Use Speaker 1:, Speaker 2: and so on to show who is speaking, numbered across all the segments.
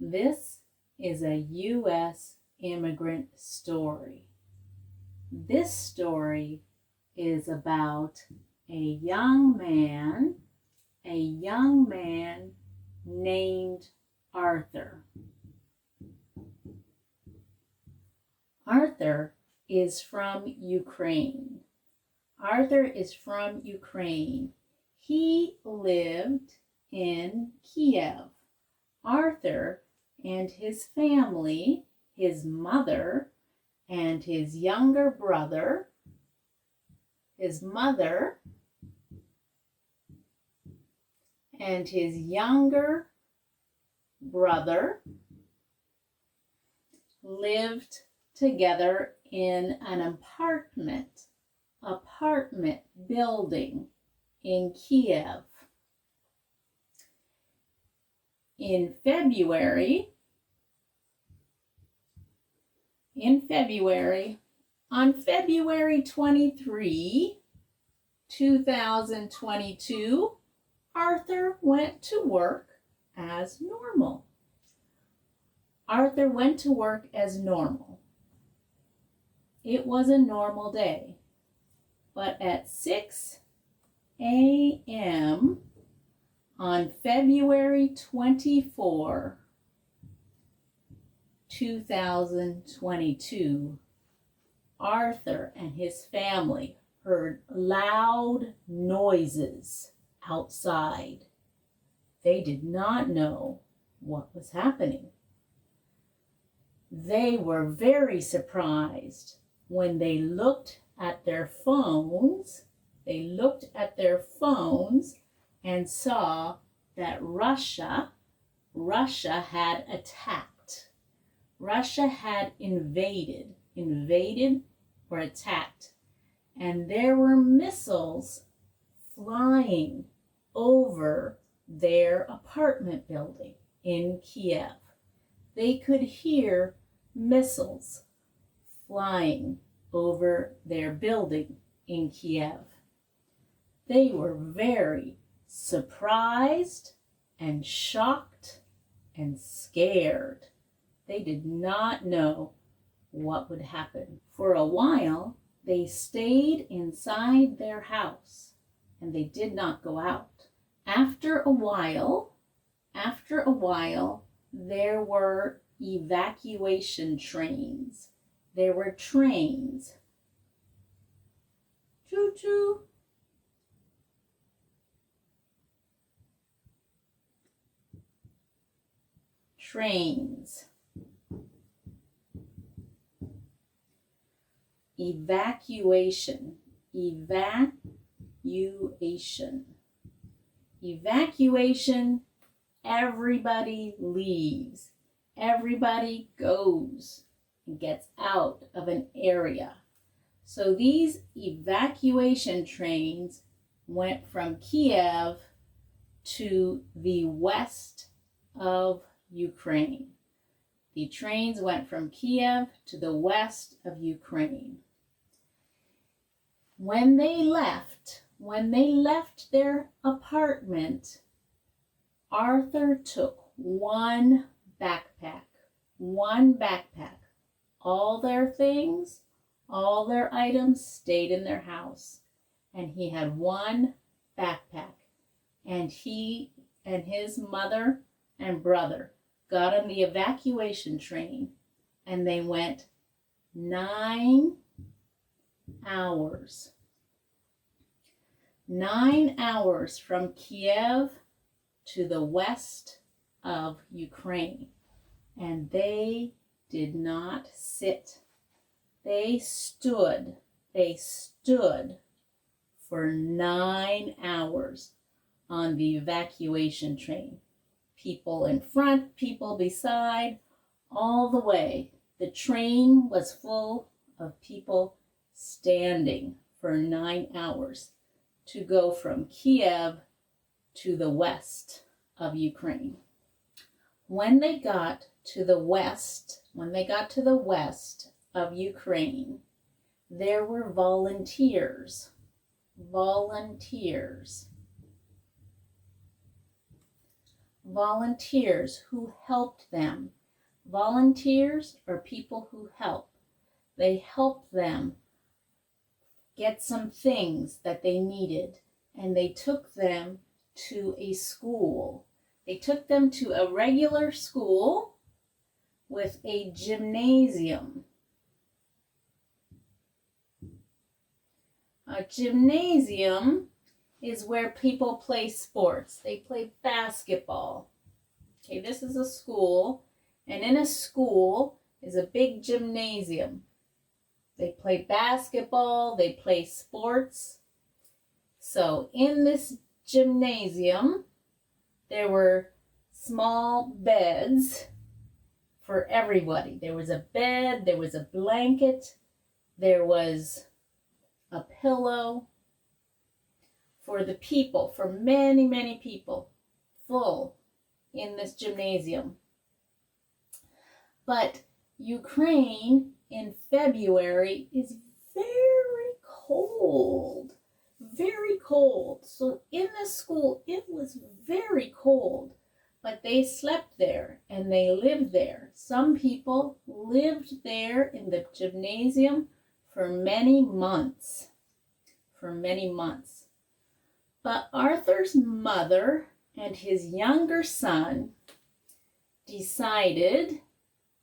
Speaker 1: This is a U.S. immigrant story. This story is about a young man, a young man named Arthur. Arthur is from Ukraine. Arthur is from Ukraine. He lived in Kiev. Arthur and his family, his mother, and his younger brother, his mother, and his younger brother lived together in an apartment apartment building in Kiev. In February, in February, on February 23, 2022, Arthur went to work as normal. Arthur went to work as normal. It was a normal day. But at 6 a.m. on February 24, 2022, Arthur and his family heard loud noises outside. They did not know what was happening. They were very surprised when they looked at their phones, they looked at their phones and saw that Russia, Russia had attacked. Russia had invaded, invaded or attacked. And there were missiles flying over their apartment building in Kiev. They could hear missiles flying over their building in Kiev. They were very surprised and shocked and scared. They did not know what would happen. For a while, they stayed inside their house and they did not go out. After a while, after a while, there were evacuation trains there were trains. Choo choo. Trains. Evacuation. Evacuation. Evacuation. Everybody leaves. Everybody goes and gets out of an area. So these evacuation trains went from Kiev to the west of Ukraine. The trains went from Kiev to the west of Ukraine. When they left, when they left their apartment, Arthur took one backpack, one backpack all their things, all their items stayed in their house. And he had one backpack. And he and his mother and brother got on the evacuation train and they went nine hours. Nine hours from Kiev to the west of Ukraine. And they did not sit. They stood. They stood for nine hours on the evacuation train. People in front, people beside, all the way. The train was full of people standing for nine hours to go from Kiev to the west of Ukraine. When they got to the west, when they got to the west of Ukraine, there were volunteers. Volunteers. volunteers who helped them. Volunteers are people who help. They helped them get some things that they needed and they took them to a school. They took them to a regular school with a gymnasium. A gymnasium is where people play sports. They play basketball. Okay, this is a school, and in a school is a big gymnasium. They play basketball, they play sports. So, in this gymnasium, there were small beds for everybody. There was a bed, there was a blanket, there was a pillow for the people, for many, many people, full in this gymnasium. But Ukraine in February is very cold. Very cold. So in the school, it was very cold. But they slept there and they lived there. Some people lived there in the gymnasium for many months. For many months. But Arthur's mother and his younger son decided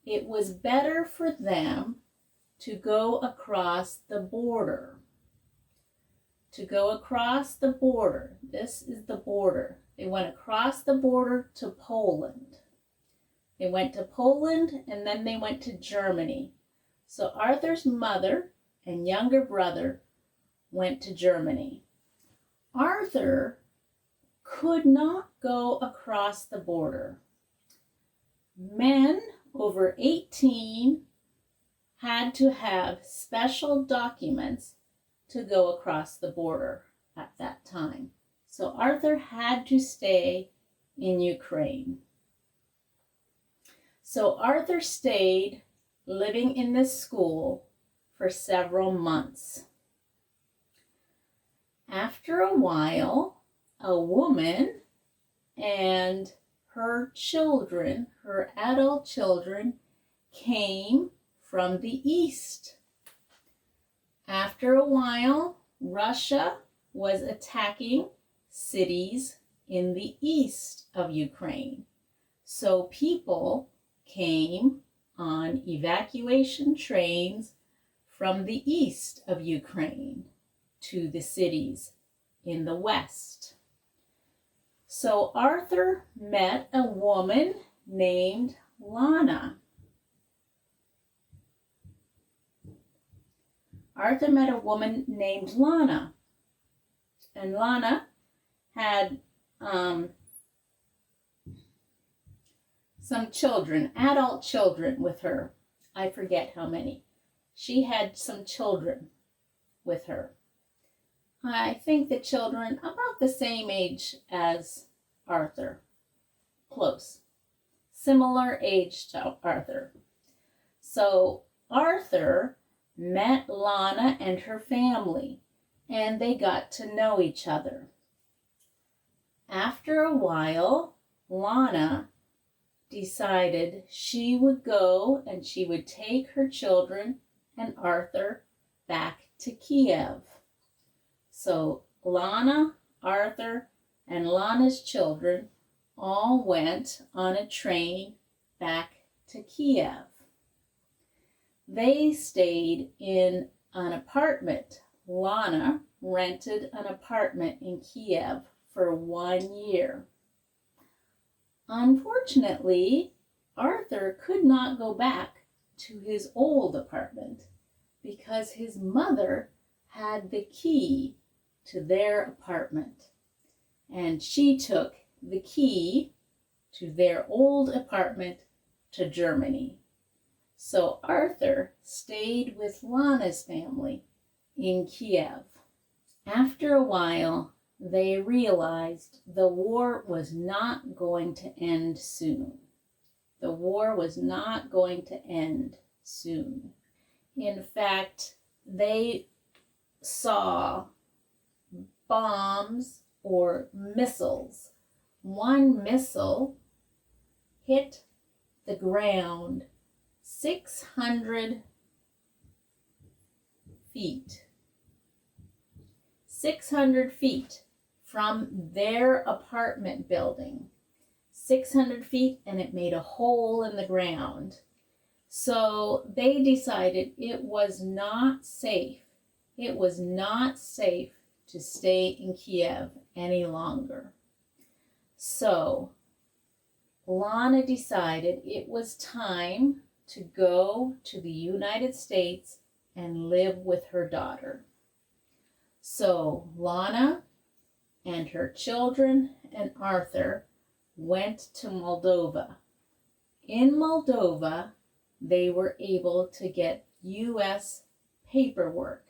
Speaker 1: it was better for them to go across the border. To go across the border. This is the border. They went across the border to Poland. They went to Poland and then they went to Germany. So Arthur's mother and younger brother went to Germany. Arthur could not go across the border. Men over 18 had to have special documents to go across the border at that time. So Arthur had to stay in Ukraine. So Arthur stayed living in this school for several months. After a while, a woman and her children, her adult children, came from the east. After a while, Russia was attacking cities in the east of Ukraine. So people came on evacuation trains from the east of Ukraine to the cities in the west. So Arthur met a woman named Lana. Arthur met a woman named Lana. And Lana had um, some children, adult children with her. I forget how many. She had some children with her. I think the children about the same age as Arthur. Close. Similar age to Arthur. So Arthur met Lana and her family, and they got to know each other. After a while, Lana decided she would go and she would take her children and Arthur back to Kiev. So Lana, Arthur, and Lana's children all went on a train back to Kiev. They stayed in an apartment. Lana rented an apartment in Kiev for one year. Unfortunately, Arthur could not go back to his old apartment because his mother had the key to their apartment. And she took the key to their old apartment to Germany. So Arthur stayed with Lana's family in Kiev. After a while, they realized the war was not going to end soon. The war was not going to end soon. In fact, they saw bombs or missiles one missile hit the ground 600 feet. 600 feet from their apartment building. 600 feet, and it made a hole in the ground. So they decided it was not safe. It was not safe to stay in Kiev any longer. So Lana decided it was time to go to the United States and live with her daughter. So Lana and her children and Arthur went to Moldova. In Moldova, they were able to get U.S. paperwork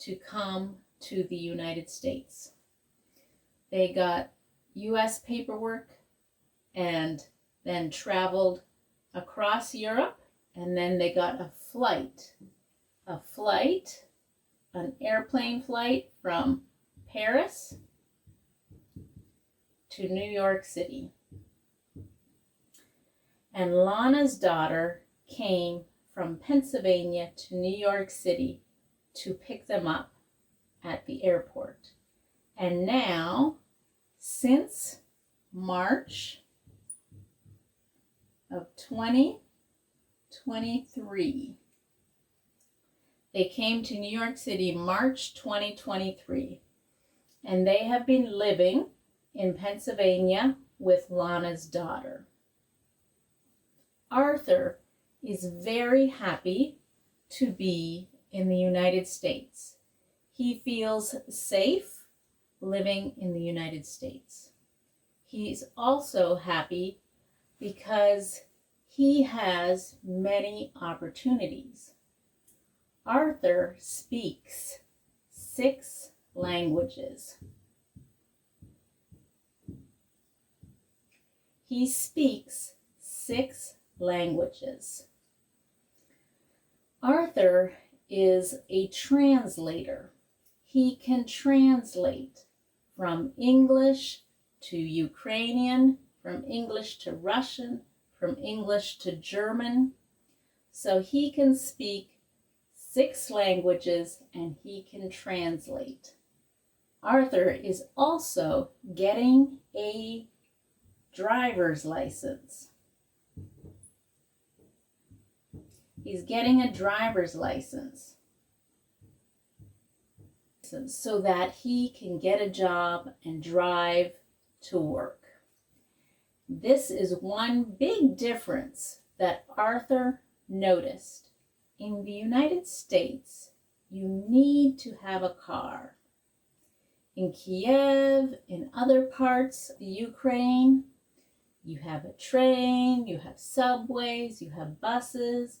Speaker 1: to come to the United States. They got U.S. paperwork and then traveled across Europe, and then they got a flight. A flight, an airplane flight from Paris to New York City. And Lana's daughter came from Pennsylvania to New York City to pick them up at the airport. And now, since March of 2023, they came to New York City March 2023, and they have been living in Pennsylvania with Lana's daughter. Arthur is very happy to be in the United States. He feels safe living in the United States. He's also happy because he has many opportunities. Arthur speaks six languages. He speaks six languages. Arthur is a translator. He can translate from English to Ukrainian, from English to Russian, from English to German. So he can speak six languages and he can translate. Arthur is also getting a driver's license. He's getting a driver's license so that he can get a job and drive to work. This is one big difference that Arthur noticed. In the United States, you need to have a car. In Kiev, in other parts of the Ukraine, you have a train, you have subways, you have buses.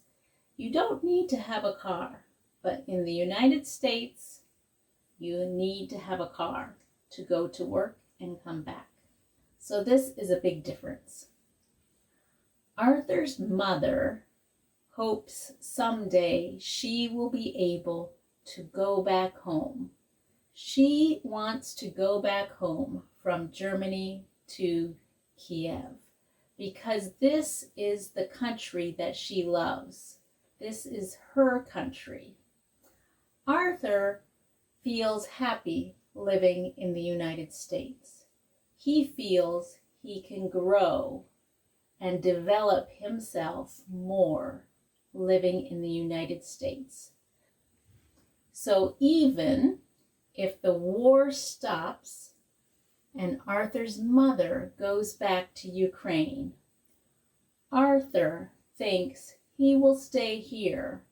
Speaker 1: You don't need to have a car. But in the United States, you need to have a car to go to work and come back. So this is a big difference. Arthur's mother hopes someday she will be able to go back home. She wants to go back home from Germany to Kiev because this is the country that she loves. This is her country. Arthur feels happy living in the United States. He feels he can grow and develop himself more living in the United States. So even if the war stops and Arthur's mother goes back to Ukraine, Arthur thinks he will stay here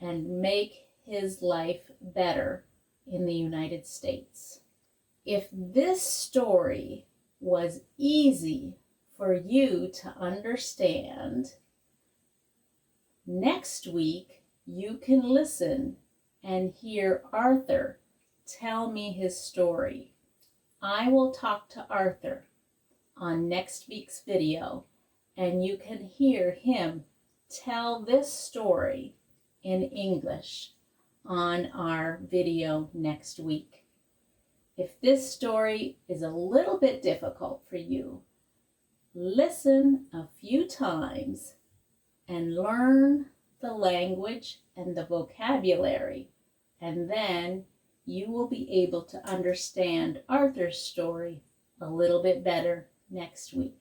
Speaker 1: and make his life better in the United States. If this story was easy for you to understand, next week you can listen and hear Arthur tell me his story. I will talk to Arthur on next week's video and you can hear him tell this story in English on our video next week. if this story is a little bit difficult for you, listen a few times and learn the language and the vocabulary, and then you will be able to understand Arthur's story a little bit better next week.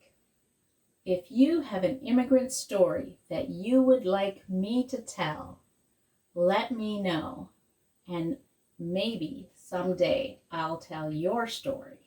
Speaker 1: If you have an immigrant story that you would like me to tell, let me know, and maybe someday I'll tell your story.